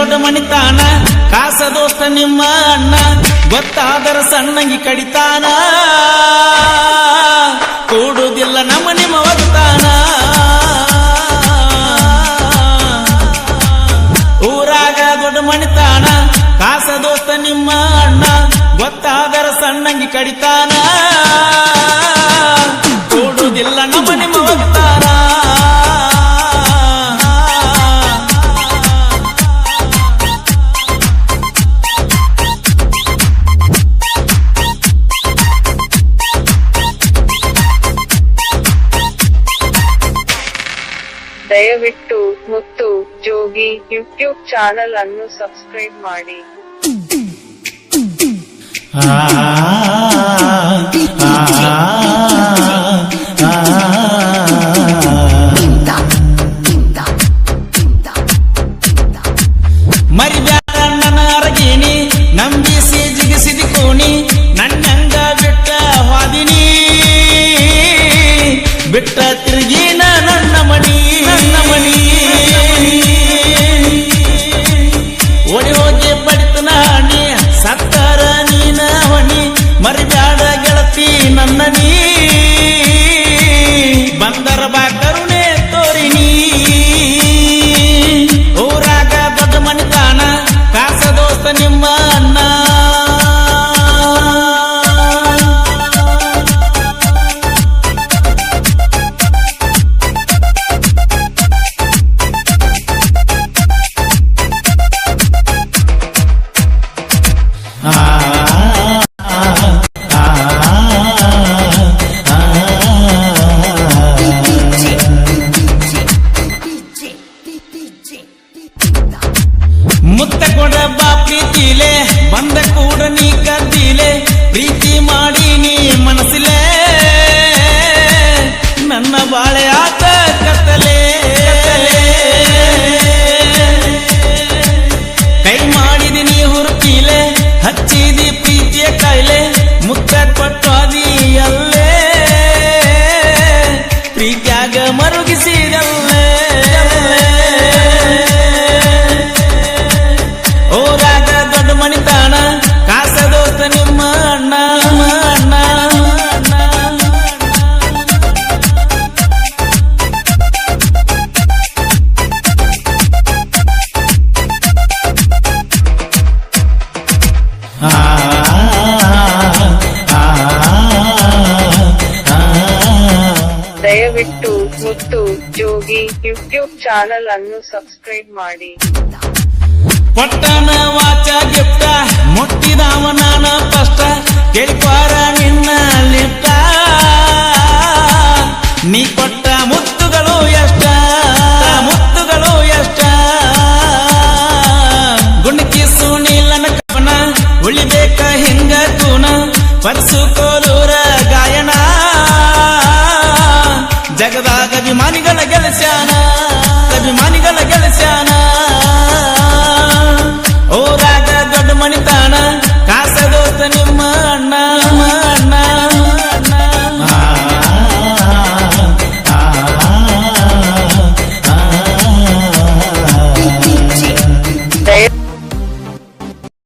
ದೊಡ್ಡ ಮಣಿತಾನ ಕಾಸ ದೋಸ್ತ ನಿಮ್ಮ ಅಣ್ಣ, ಗೊತ್ತಾದರ ಸಣ್ಣಂಗಿ ಕಡಿತಾನ. ಕೂಡುದಿಲ್ಲ ನಮ್ಮ ನಿಮ್ಮ ಒಗ್ತಾನ ಊರಾಗ ದೊಡ್ಡ ಮಣಿತಾನ ಕಾಸ ದೋಸ್ತ ನಿಮ್ಮ ಅಣ್ಣ, ಗೊತ್ತಾದರ ಸಣ್ಣಂಗಿ ಕಡಿತಾನ. ದಯವಿಟ್ಟು ಮುತ್ತು ಜೋಗಿ ಯೂಟ್ಯೂಬ್ ಚಾನಲ್ ಅನ್ನು ಸಬ್ಸ್ಕ್ರೈಬ್ ಮಾಡಿ. ಬಿಟ್ಟ ನನ್ನ ಮಣಿ. ನನ್ನ ಮಣಿ. ಓಡಿ ಹೋಗಿ ಬಡಿತನ ಹಣಿ ಸತ್ತಾರ ನೀನ ಹೊಣಿ ಮರಿಬ್ಯಾಡ ಗೆಳತಿ ನನ್ನ ನೀ. ಬಂದರ ಬಾ ಮುತ್ತ ಕೊಡ ಬಾ ಪ್ರೀತಿಲೆ ಬಂದ ದಯವಿಟ್ಟು ಮುತ್ತು, ಜೋಗಿ ಯೂಟ್ಯೂಬ್ ಚಾನಲ್ ಅನ್ನು ಸಬ್ಸ್ಕ್ರೈಬ್ ಮಾಡಿ. ಪಟ್ಟಣ ವಾಚ ಗಿಫ್ಟ ಮುಟ್ಟಿದವ ನಾನ ಕಷ್ಟ, ಕೇಳ್ಪಾರ ನಿನ್ನ ಲಿಫ್ಟ ನೀ ಕೊಟ್ಟ ಮುತ್ತುಗಳು ಎಷ್ಟ ಮುತ್ತುಗಳು ಎಷ್ಟ. ಗುಣಕಿ ಸುನೀಲನ ಕವನ, ಉಳಿಬೇಕ ಹಿಂಗ ತೂನ ಪರ್ಸುಕೋ my